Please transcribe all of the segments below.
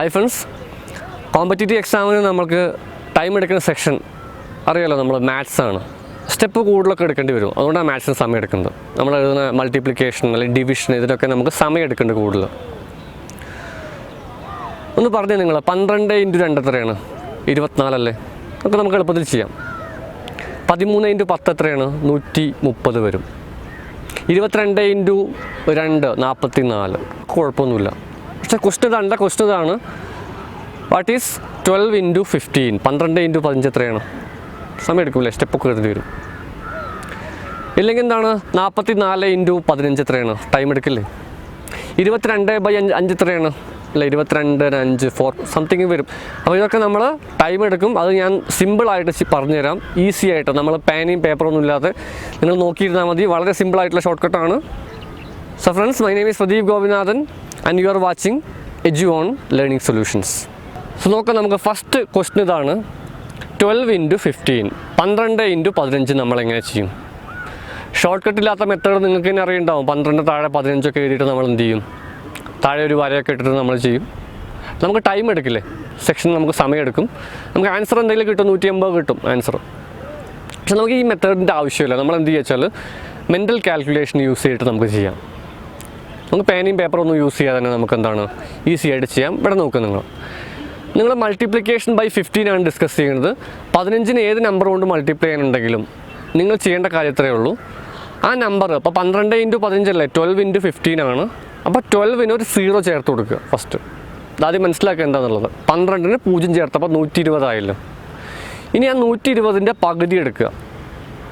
Hi friends competitive എക്സാമിന് നമുക്ക് time എടുക്കുന്ന സെക്ഷൻ അറിയാലോ നമ്മൾ മാത്സ് ആണ്. സ്റ്റെപ്പ് കൂടുതലൊക്കെ എടുക്കേണ്ടി വരും. അതുകൊണ്ടാണ് മാത്സിന് സമയം എടുക്കുന്നത്. നമ്മൾ എഴുതുന്ന മൾട്ടിപ്ലിക്കേഷൻ അല്ലെങ്കിൽ ഡിവിഷൻ ഇതിനൊക്കെ നമുക്ക് സമയം എടുക്കേണ്ടത് കൂടുതൽ ഒന്ന് പറഞ്ഞു നിങ്ങൾ പന്ത്രണ്ട് ഇന്റു രണ്ട് എത്രയാണ്? ഇരുപത്തിനാലല്ലേ അതൊക്കെ നമുക്ക് എളുപ്പത്തിൽ ചെയ്യാം. പതിമൂന്ന് ഇന്റു പത്ത് എത്രയാണ്? നൂറ്റി മുപ്പത് വരും. ഇരുപത്തിരണ്ട് ഇന്റു രണ്ട് നാൽപ്പത്തി നാല് കുഴപ്പമൊന്നുമില്ല. പക്ഷേ ക്വസ്റ്റൻ ഇതാണ് ക്വസ്റ്റൻ ഇതാണ്. What is twelve into fifteen പന്ത്രണ്ട് ഇന്റു പതിനഞ്ച് എത്രയാണ്? സമയം എടുക്കില്ലേ സ്റ്റെപ്പൊക്കെ എഴുതി വരും. ഇല്ലെങ്കിൽ എന്താണ്? നാൽപ്പത്തി നാല് ഇന്റു പതിനഞ്ച് എത്രയാണ്? ടൈം എടുക്കില്ലേ? ഇരുപത്തിരണ്ട് ബൈ അഞ്ച് അഞ്ച് എത്രയാണ്? അല്ല ഇരുപത്തിരണ്ട് അഞ്ച് ഫോർ സംതിങ് വരും. അപ്പോൾ ഇതൊക്കെ നമ്മൾ ടൈം എടുക്കും. അത് ഞാൻ സിമ്പിളായിട്ട് പറഞ്ഞുതരാം. ഈസി ആയിട്ട്. നമ്മൾ പേനയും പേപ്പറൊന്നും ഇല്ലാതെ നിങ്ങൾ നോക്കിയിരുന്നാൽ മതി. വളരെ സിമ്പിളായിട്ടുള്ള short കട്ടാണ് so friends my name is Pradeep Gopinathan and you are watching edu on learning solutions so നോക്കാം നമുക്ക് ഫസ്റ്റ് ക്വസ്റ്റ്യൻ ഇതാണ്. ട്വൽവ് ഇന്റു ഫിഫ്റ്റീൻ പന്ത്രണ്ട് ഇന്റു പതിനഞ്ച് നമ്മൾ എങ്ങനെ ചെയ്യും? ഷോർട്ട് കട്ട് ഇല്ലാത്ത മെത്തേഡ് നിങ്ങൾക്ക് തന്നെ അറിയുണ്ടാവും. പന്ത്രണ്ട് താഴെ പതിനഞ്ചൊക്കെ എഴുതിയിട്ട് നമ്മൾ എന്ത് ചെയ്യും? താഴെ ഒരു വരയൊക്കെ ഇട്ടിട്ട് നമ്മൾ ചെയ്യും. നമുക്ക് ടൈം എടുക്കില്ലേ? സെക്ഷൻ നമുക്ക് സമയം എടുക്കും. നമുക്ക് ആൻസർ എന്തെങ്കിലും കിട്ടും? നൂറ്റി അമ്പത് കിട്ടും ആൻസർ പക്ഷെ നമുക്ക് ഈ മെത്തേഡിന്റെ ആവശ്യമില്ല. നമ്മൾ എന്ത് ചെയ്യുക വെച്ചാൽ മെന്റൽ കാൽക്കുലേഷൻ യൂസ് ചെയ്തിട്ട് നമുക്ക് ചെയ്യാം. നമുക്ക് പേനയും പേപ്പറും ഒന്നും യൂസ് ചെയ്യാതെ തന്നെ നമുക്ക് എന്താണ് ഈസി ആയിട്ട് ചെയ്യാം. ഇവിടെ നോക്കുക നിങ്ങൾ. നിങ്ങൾ മൾട്ടിപ്ലിക്കേഷൻ ബൈ ഫിഫ്റ്റീൻ ആണ് ഡിസ്കസ് ചെയ്യുന്നത്. പതിനഞ്ചിന് ഏത് നമ്പർ കൊണ്ട് മൾട്ടിപ്ലൈ ചെയ്യാനുണ്ടെങ്കിലും നിങ്ങൾ ചെയ്യേണ്ട കാര്യം ഇത്രയേ ഉള്ളൂ. ആ നമ്പർ ഇപ്പോൾ പന്ത്രണ്ട് ഇന്റു പതിനഞ്ചല്ലേ ട്വൽവ് ഇന്റു ഫിഫ്റ്റീൻ ആണ്. അപ്പോൾ ട്വൽവിന് ഒരു സീറോ ചേർത്ത് കൊടുക്കുക ഫസ്റ്റ് അതാദ്യം മനസ്സിലാക്കുക എന്താണെന്നുള്ളത് പന്ത്രണ്ടിന് പൂജ്യം ചേർത്തപ്പോൾ നൂറ്റി ഇരുപതായല്ലോ ഇനി ആ നൂറ്റി ഇരുപതിന്റെ പകുതി എടുക്കുക.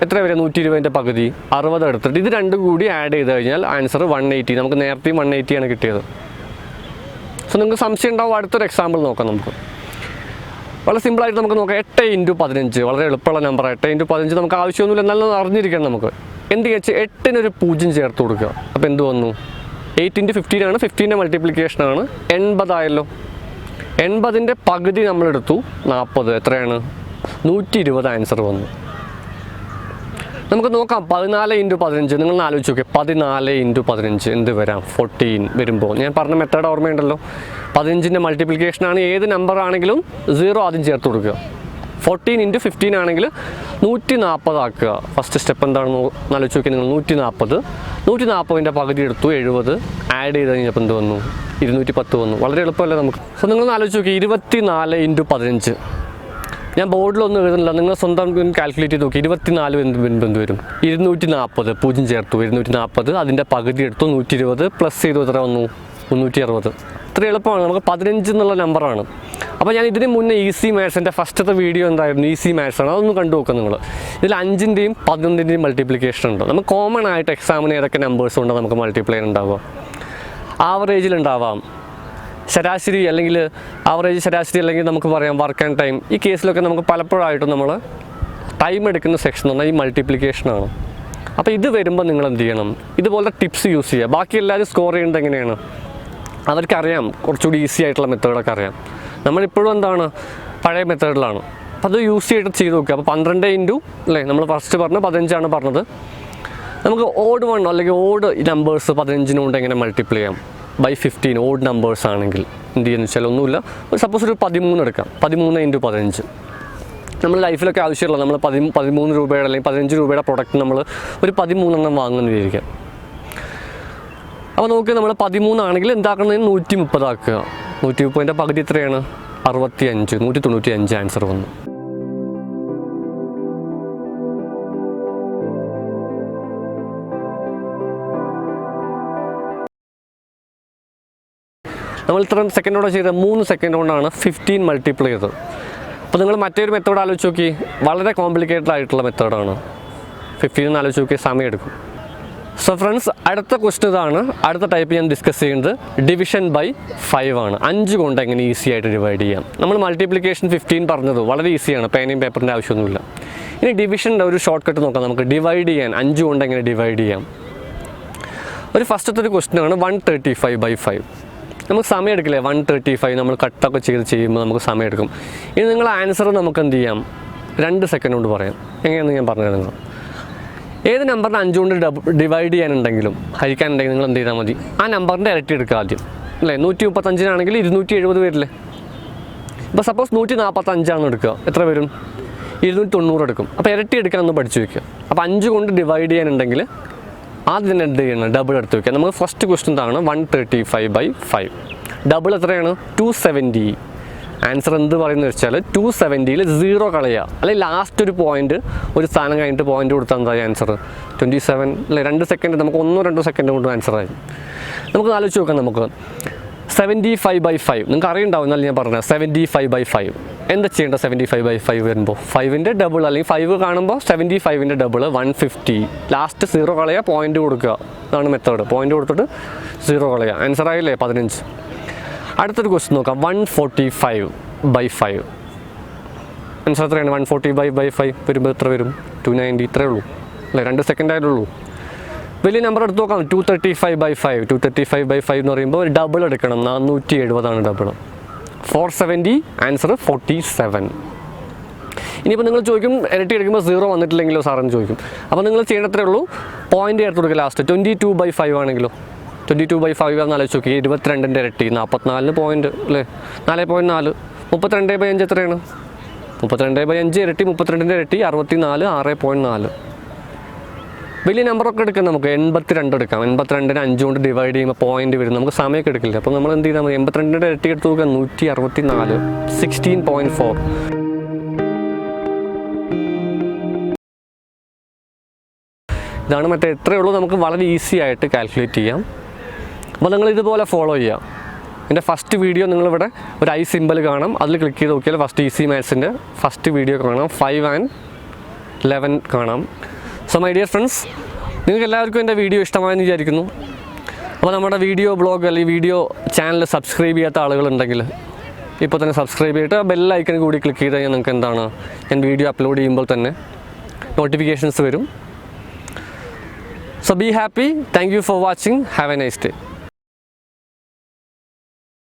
എത്ര വരെ? നൂറ്റി ഇരുപതിന്റെ പകുതി. അറുപത് എടുത്തിട്ട് ഇത് രണ്ടും കൂടി ആഡ് ചെയ്ത് കഴിഞ്ഞാൽ ആൻസർ വൺ എയ്റ്റി നമുക്ക് നേരത്തെയും വൺ ആണ് കിട്ടിയത്. സോ നിങ്ങൾക്ക് സംശയം ഉണ്ടാവും. അടുത്തൊരു എക്സാമ്പിൾ നോക്കാം നമുക്ക്. വളരെ സിമ്പിളായിട്ട് നമുക്ക് നോക്കാം. എട്ട് ഇന്റു പതിനഞ്ച്. വളരെ എളുപ്പമുള്ള നമ്പർ എട്ട് ഇന്റു പതിനഞ്ച് നമുക്ക് ആവശ്യമൊന്നുമില്ല. എന്നാലും അറിഞ്ഞിരിക്കണം നമുക്ക്. എന്ത് ചോദിച്ചാൽ എട്ടിനൊരു പൂജ്യം ചേർത്ത് കൊടുക്കുക. അപ്പോൾ എന്ത് വന്നു? എയ്റ്റ് ഇന്റു ഫിഫ്റ്റീൻ ആണ്. ഫിഫ്റ്റീന്റെ മൾട്ടിപ്ലിക്കേഷൻ ആണ്. എൺപതായല്ലോ എൺപതിന്റെ പകുതി നമ്മളെടുത്തു നാൽപ്പത് എത്രയാണ്? നൂറ്റി ഇരുപത് ആൻസർ വന്നു. നമുക്ക് നോക്കാം പതിനാല് ഇന്റു പതിനഞ്ച്. നിങ്ങൾ ആലോചിച്ച് നോക്കി. പതിനാല് ഇന്റു പതിനഞ്ച്. എന്ത് വരാം? ഫോർട്ടീൻ വരുമ്പോൾ. ഞാൻ പറഞ്ഞ മെത്തേഡ് ഓർമ്മയുണ്ടല്ലോ? പതിനഞ്ചിന്റെ മൾട്ടിപ്ലിക്കേഷൻ ആണ് ഏത് നമ്പർ ആണെങ്കിലും സീറോ ആദ്യം ചേർത്ത് കൊടുക്കുക. ഫോർട്ടീൻ ഇന്റു ഫിഫ്റ്റീൻ ആണെങ്കിൽ നൂറ്റി നാൽപ്പതാക്കുക ഫസ്റ്റ് സ്റ്റെപ്പ് എന്താണെന്ന് ആലോചിച്ച് നോക്കി നിങ്ങൾ. നൂറ്റി നാൽപ്പത് നൂറ്റി നാൽപ്പതിന്റെ പകുതി എടുത്തു എഴുപത്. ആഡ് ചെയ്ത് കഴിഞ്ഞപ്പോൾ എന്ത് വന്നു? ഇരുന്നൂറ്റി പത്ത് വന്നു. വളരെ എളുപ്പമല്ലേ നമുക്ക്? സോ നിങ്ങളൊന്ന് ആലോചിച്ച് നോക്കി. ഇരുപത്തി നാല് ഇന്റു പതിനഞ്ച്. ഞാൻ ബോർഡിലൊന്നും എഴുതുന്നില്ല. നിങ്ങൾ സ്വന്തം കാൽക്കുലേറ്റ് ചെയ്ത് നോക്കി. ഇരുപത്തിനാല് എന്ത് എന്ത് വരും? ഇരുന്നൂറ്റി നാൽപ്പത് പൂജ്യം ചേർത്തു. ഇരുന്നൂറ്റി നാൽപ്പത് അതിന്റെ പകുതി എടുത്തു. നൂറ്റി ഇരുപത് പ്ലസ് ചെയ്തു എത്ര വന്നു? മുന്നൂറ്റി അറുപത് ഇത്ര എളുപ്പമാണ്. നമുക്ക് പതിനഞ്ച് എന്നുള്ള നമ്പറാണ് അപ്പോൾ ഞാൻ ഇതിന് മുന്നേ ഈസി മാത്സിന്റെ ഫസ്റ്റത്തെ വീഡിയോ എന്തായിരുന്നു? ഈസി മാത്സ് ആണ്. അതൊന്ന് കണ്ടു നോക്കുക നിങ്ങൾ. ഇതിൽ അഞ്ചിന്റെയും പതിനൊന്നിന്റെയും മൾട്ടിപ്ലിക്കേഷൻ ഉണ്ട്. നമുക്ക് കോമൺ ആയിട്ട് എക്സാമിന് ഏതൊക്കെ നമ്പേഴ്സ് ഉണ്ടോ നമുക്ക് മൾട്ടിപ്ലൈ ഉണ്ടാവുക? ആവറേജിൽ ഉണ്ടാവാം. ശരാശരി അല്ലെങ്കിൽ ആവറേജ് ശരാശരി അല്ലെങ്കിൽ നമുക്ക് പറയാം വർക്ക് ആൻഡ് ടൈം ഈ കേസിലൊക്കെ നമുക്ക് പലപ്പോഴായിട്ടും നമ്മൾ ടൈം എടുക്കുന്ന സെക്ഷൻ എന്ന് പറഞ്ഞാൽ ഈ മൾട്ടിപ്ലിക്കേഷനാണ് അപ്പോൾ ഇത് വരുമ്പോൾ നിങ്ങൾ എന്ത് ചെയ്യണം? ഇതുപോലത്തെ ടിപ്സ് യൂസ് ചെയ്യുക. ബാക്കി എല്ലാവരും സ്കോർ ചെയ്യേണ്ടത് എങ്ങനെയാണ്? അവർക്കറിയാം കുറച്ചുകൂടി ഈസി ആയിട്ടുള്ള മെത്തേഡൊക്കെ അറിയാം. നമ്മളിപ്പോഴും എന്താണ്? പഴയ മെത്തേഡിലാണ് അപ്പോൾ അത് യൂസ് ചെയ്തിട്ട് ചെയ്ത് നോക്കുക. അപ്പോൾ പന്ത്രണ്ട് ഇന്റു അല്ലേ? നമ്മൾ ഫസ്റ്റ് പറഞ്ഞ പതിനഞ്ചാണ് പറഞ്ഞത്. നമുക്ക് ഓഡ് വൺ അല്ലെങ്കിൽ ഓഡ് നമ്പേഴ്സ് പതിനഞ്ചിനുകൊണ്ട് എങ്ങനെ മൾട്ടിപ്ലൈ ചെയ്യാം? ബൈ ഫിഫ്റ്റീൻ ഓഡ് നമ്പേഴ്സ് ആണെങ്കിൽ എന്ത് ചെയ്യുന്നു വെച്ചാൽ ഒന്നുമില്ല. ഒരു സപ്പോസ് ഒരു പതിമൂന്ന് എടുക്കാം. പതിമൂന്ന് ഇന്റു പതിനഞ്ച്. നമ്മൾ ലൈഫിലൊക്കെ ആവശ്യമുള്ള നമ്മൾ പതി പതിമൂന്ന് രൂപയുടെ അല്ലെങ്കിൽ പതിനഞ്ച് രൂപയുടെ പ്രൊഡക്റ്റ് നമ്മൾ ഒരു പതിമൂന്നെണ്ണം വാങ്ങുന്ന വിചാരിക്കാം. അപ്പോൾ നോക്കി നമ്മൾ പതിമൂന്നാണെങ്കിൽ എന്താക്കുന്നത് നൂറ്റി മുപ്പതാക്കുക നൂറ്റി മുപ്പതിന്റെ പകുതി എത്രയാണ്? അറുപത്തി അഞ്ച് നൂറ്റി തൊണ്ണൂറ്റി അഞ്ച് ആൻസർ വന്നു. നമ്മൾ ഇത്ര സെക്കൻഡ് കൊണ്ട് ചെയ്ത മൂന്ന് സെക്കൻഡ് കൊണ്ടാണ് ഫിഫ്റ്റീൻ മൾട്ടിപ്ലൈ ചെയ്തത്. അപ്പോൾ നിങ്ങൾ മറ്റൊരു മെത്തേഡ് ആലോചിച്ച് നോക്കി. വളരെ കോംപ്ലിക്കേറ്റഡ് ആയിട്ടുള്ള മെത്തേഡാണ് ഫിഫ്റ്റീൻ എന്ന് ആലോചിച്ച് നോക്കി സമയം എടുക്കും സോ ഫ്രണ്ട്സ് അടുത്ത ക്വസ്റ്റ്യൻ ഇതാണ്. അടുത്ത ടൈപ്പ് ഞാൻ ഡിസ്കസ് ചെയ്യുന്നത് ഡിവിഷൻ ബൈ ഫൈവ് ആണ്. അഞ്ച് കൊണ്ട് എങ്ങനെ ഈസി ആയിട്ട് ഡിവൈഡ് ചെയ്യാം? നമ്മൾ മൾട്ടിപ്ലിക്കേഷൻ ഫിഫ്റ്റീൻ പറഞ്ഞത് വളരെ ഈസിയാണ് പേനയും പേപ്പറിന്റെ ആവശ്യമൊന്നുമില്ല. ഇനി ഡിവിഷന്റെ ഒരു ഷോർട്ട് കട്ട് നോക്കാം. നമുക്ക് ഡിവൈഡ് ചെയ്യാൻ അഞ്ച് കൊണ്ട് എങ്ങനെ ഡിവൈഡ് ചെയ്യാം? ഒരു ഫസ്റ്റത്തെ ഒരു ക്വസ്റ്റ്യൻ ആണ് one thirty five by five നമുക്ക് സമയം എടുക്കില്ലേ? വൺ തേർട്ടി ഫൈവ് നമ്മൾ കട്ടൊക്കെ ചെയ്ത് ചെയ്യുമ്പോൾ നമുക്ക് സമയം എടുക്കും. ഇനി നിങ്ങൾ ആൻസർ നമുക്ക് എന്ത് ചെയ്യാം? രണ്ട് സെക്കൻഡ് കൊണ്ട് പറയാം. എങ്ങനെയാണെന്ന് ഞാൻ പറഞ്ഞു നിങ്ങൾ ഏത് നമ്പറിന് അഞ്ചുകൊണ്ട് ഡിവൈഡ് ചെയ്യാനുണ്ടെങ്കിലും ഹരിക്കാനുണ്ടെങ്കിൽ നിങ്ങൾ എന്ത് ചെയ്താൽ മതി? ആ നമ്പറിന്റെ ഇരട്ടി എടുക്കുക ആദ്യം. അല്ലേ? നൂറ്റി മുപ്പത്തഞ്ചിനാണെങ്കിൽ ഇരുന്നൂറ്റി എഴുപത് വരില്ലേ? ഇപ്പോൾ സപ്പോസ് നൂറ്റി നാൽപ്പത്തഞ്ചാണ് എടുക്കുക. എത്ര വരും? ഇരുന്നൂറ്റി തൊണ്ണൂറ് എടുക്കും. അപ്പോൾ ഇരട്ടി എടുക്കാൻ ഒന്ന് പഠിച്ചു വയ്ക്കുക അപ്പോൾ അഞ്ച് കൊണ്ട് ഡിവൈഡ് ചെയ്യാനുണ്ടെങ്കിൽ ആദ്യം എന്ത് ചെയ്യണം? ഡബിൾ എടുത്ത് വയ്ക്കുക നമുക്ക് ഫസ്റ്റ് ക്വസ്റ്റ്യൻ താണ് one thirty five by five double എത്രയാണ്? ടു സെവന്റി ആൻസർ എന്ത് പറയുന്നത് വെച്ചാൽ ടു സെവന്റിയിൽ സീറോ കളയുക അല്ലെങ്കിൽ ലാസ്റ്റ് ഒരു പോയിന്റ് ഒരു സ്ഥാനം കഴിഞ്ഞിട്ട് പോയിന്റ് കൊടുത്താൽ എന്താ ആൻസർ ട്വന്റി സെവൻ അല്ലെ രണ്ട് സെക്കൻഡ് നമുക്ക് ഒന്നോ രണ്ടോ സെക്കൻഡ് കൊണ്ട് ആൻസർ ആയി. നമുക്ക് ആലോചിച്ച് നോക്കാം നമുക്ക്. സെവന്റി ഫൈവ് ബൈ ഫൈവ് നിങ്ങൾക്ക് അറിയുണ്ടാവും എന്നല്ല ഞാൻ പറഞ്ഞത്? സെവന്റി ഫൈവ് ബൈ ഫൈവ് എന്താ ചെയ്യേണ്ടത് സെവന്റി ഫൈവ് ബൈ ഫൈവ് വരുമ്പോൾ ഫൈവിന്റെ ഡബിൾ അല്ലെങ്കിൽ ഫൈവ് കാണുമ്പോൾ seventy ഫൈവിന്റെ double one fifty last zero കളയുക പോയിന്റ് കൊടുക്കുക. അതാണ് മെത്തേഡ് പോയിന്റ് കൊടുത്തിട്ട് സീറോ കളയുക ആൻസർ ആയില്ലേ? പതിനഞ്ച്. അടുത്തൊരു ക്വസ്റ്റ്യൻ നോക്കാം. One forty five by five answer എത്രയാണ്? One forty by by five വരുമ്പോൾ എത്ര വരും? ടു നയന്റി ഇത്രയേ ഉള്ളൂ. അല്ലേ? രണ്ട് സെക്കൻഡ് ആയിട്ടുള്ളൂ വലിയ നമ്പർ എടുത്ത് നോക്കാം. Two thirty five by five two thirty five by five എന്ന് പറയുമ്പോൾ ഒരു ഡബിൾ എടുക്കണം. നാനൂറ്റി എഴുപതാണ് double four seventy answer forty seven ഇനിയിപ്പോൾ നിങ്ങൾ ചോദിക്കും ഇരട്ടി എടുക്കുമ്പോൾ സീറോ വന്നിട്ടില്ലെങ്കിലോ സാറെന്ന് ചോദിക്കും. അപ്പോൾ നിങ്ങൾ ചെയ്യേണ്ടത്രേ ഉള്ളൂ. പോയിന്റ് ചേർത്ത് കൊടുക്കുക last twenty two by five ആണെങ്കിലോ. ട്വന്റി ടു ബൈ ഫൈവ് ആണെന്ന് ആലോചിച്ച് നോക്കി ഇരുപത്തിരണ്ടിന്റെ ഇരട്ടി. നാൽപ്പത്തിനാലിന് പോയിന്റ് അല്ലേ? നാല് പോയിന്റ് നാല്. മുപ്പത്തിരണ്ട് ബൈ അഞ്ച് എത്രയാണ്? മുപ്പത്തിരണ്ട് ബൈ അഞ്ച് ഇരട്ടി മുപ്പത്തിരണ്ടിന്റെ ഇരട്ടി അറുപത്തി നാല് ആറ് പോയിന്റ് നാല്. വലിയ നമ്പറൊക്കെ എടുക്കാം നമുക്ക്. എൺപത്തിരണ്ട് എടുക്കാം. എൺപത്തിരണ്ടിന് അഞ്ച് കൊണ്ട് ഡിവൈഡ് ചെയ്യുമ്പോൾ പോയിന്റ് വരും. നമുക്ക് സമയമൊക്കെ എടുക്കില്ല. അപ്പോൾ നമ്മൾ എന്ത് ചെയ്താൽ മതി. എൺപത്തിരണ്ടിന്റെ ഇരട്ടി എടുത്ത് നോക്കുക. നൂറ്റി അറുപത്തി നാല് സിക്സ്റ്റീൻ പോയിന്റ് ഫോർ ഇതാണ് മറ്റേ എത്രയേ ഉള്ളൂ. നമുക്ക് വളരെ ഈസി ആയിട്ട് കാൽക്കുലേറ്റ് ചെയ്യാം. അപ്പോൾ നിങ്ങൾ ഇതുപോലെ ഫോളോ ചെയ്യാം. എന്റെ ഫസ്റ്റ് വീഡിയോ നിങ്ങളിവിടെ ഒരു ഐ സിമ്പിൾ കാണാം. അതിൽ ക്ലിക്ക് ചെയ്ത് നോക്കിയാൽ ഫസ്റ്റ് ഈസി മാത്സിന്റെ ഫസ്റ്റ് വീഡിയോ കാണാം. ഫൈവ് ആൻഡ് ലെവൻ കാണാം. സോ മൈ ഡിയർ ഫ്രണ്ട്സ് നിങ്ങൾക്ക് എല്ലാവർക്കും എന്റെ വീഡിയോ ഇഷ്ടമായെന്ന് വിചാരിക്കുന്നു അപ്പോൾ നമ്മുടെ വീഡിയോ ബ്ലോഗ് അല്ലെങ്കിൽ വീഡിയോ ചാനൽ സബ്സ്ക്രൈബ് ചെയ്യാത്ത ആളുകളുണ്ടെങ്കിൽ ഇപ്പോൾ തന്നെ സബ്സ്ക്രൈബ് ചെയ്തിട്ട് ബെൽ ഐക്കൺ കൂടി ക്ലിക്ക് ചെയ്ത് കഴിഞ്ഞാൽ നിങ്ങൾക്ക് എന്താണ് ഞാൻ വീഡിയോ അപ്ലോഡ് ചെയ്യുമ്പോൾ തന്നെ നോട്ടിഫിക്കേഷൻസ് വരും so be happy thank you for watching. Have a nice day.